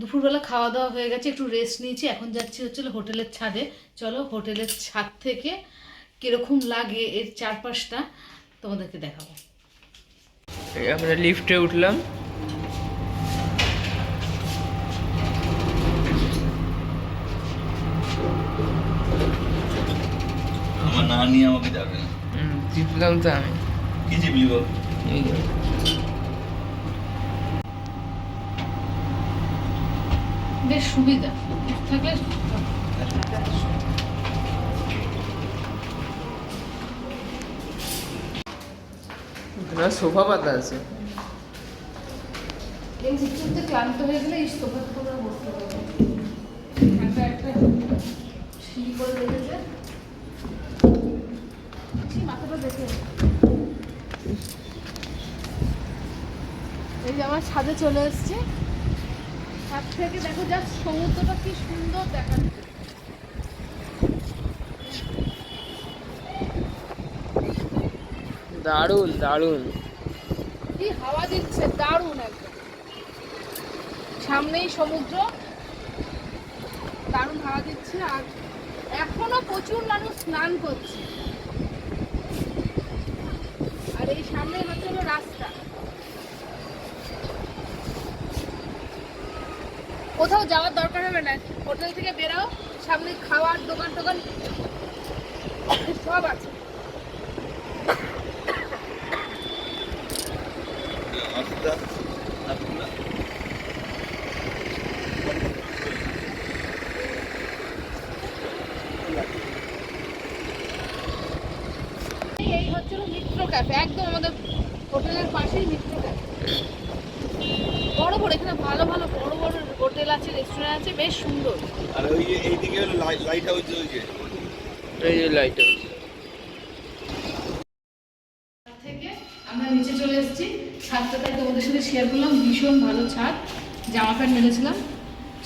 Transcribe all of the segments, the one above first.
দুপুরবেলা খাওয়া দাওয়া হয়ে গেছে একটু রেস্ট নিয়েছি এখন যাচ্ছি হচ্ছে হোটেলের ছাদে। চলো হোটেলের ছাদ থেকে কীরকম লাগে এর চারপাশটা তোমাদেরকে দেখাবো। আমরা লিফটে উঠলাম। আমার না নিয়ে আমাকে যাবে না। জিতলাম তো আমি। কি জিবলি বল এই যে। বেশ সুবিধা। থাকলে না সোফা পাতা আছে। এই ক্লান্ত হয়ে গেলে এই বসতে একটা একটা সিঁড়ি করে মাথাটা দেখে এই যে আমার ছাদে চলে এসছে। ছাদ থেকে দেখো যা সমুদ্রটা কি সুন্দর দেখা দারুণ দারুণ। কি হাওয়া দিচ্ছে দারুণ একদম। সামনেই সমুদ্র দারুণ হাওয়া দিচ্ছে আর এখনও প্রচুর মানুষ স্নান করছে। আর এই সামনে হচ্ছে হলো রাস্তা। কোথাও যাওয়ার দরকার হবে না। হোটেল থেকে বেরাও, সামনে খাওয়ার দোকান টোকান সব আছে। এই হচ্ছে মিত্র ক্যাফে একদম আমাদের হোটেলের পাশেই মিত্র ক্যাফে বড় বড়, এখানে ভালো ভালো বড় আছে রেস্টুরেন্ট আছে বেশ সুন্দর। আর ওই যে এইদিকে লাইট হাউস ওই যে। এই যে লাইট হাউস থেকে আমরা নিচে চলে এসেছি। ছাদটা তাই তোমাদের সাথে শেয়ার করলাম। ভীষণ ভালো ছাদ। জামা প্যান্ট মেরেছিলাম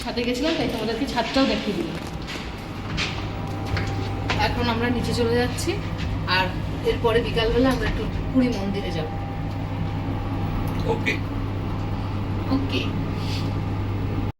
ছাদে গেছিলাম তাই তোমাদেরকে ছাদটাও দেখিয়ে দিলাম। এখন আমরা নিচে চলে যাচ্ছি। আর এরপরে বিকালবেলা আমরা একটু পুরী মন্দিরে যাব। ওকে ওকে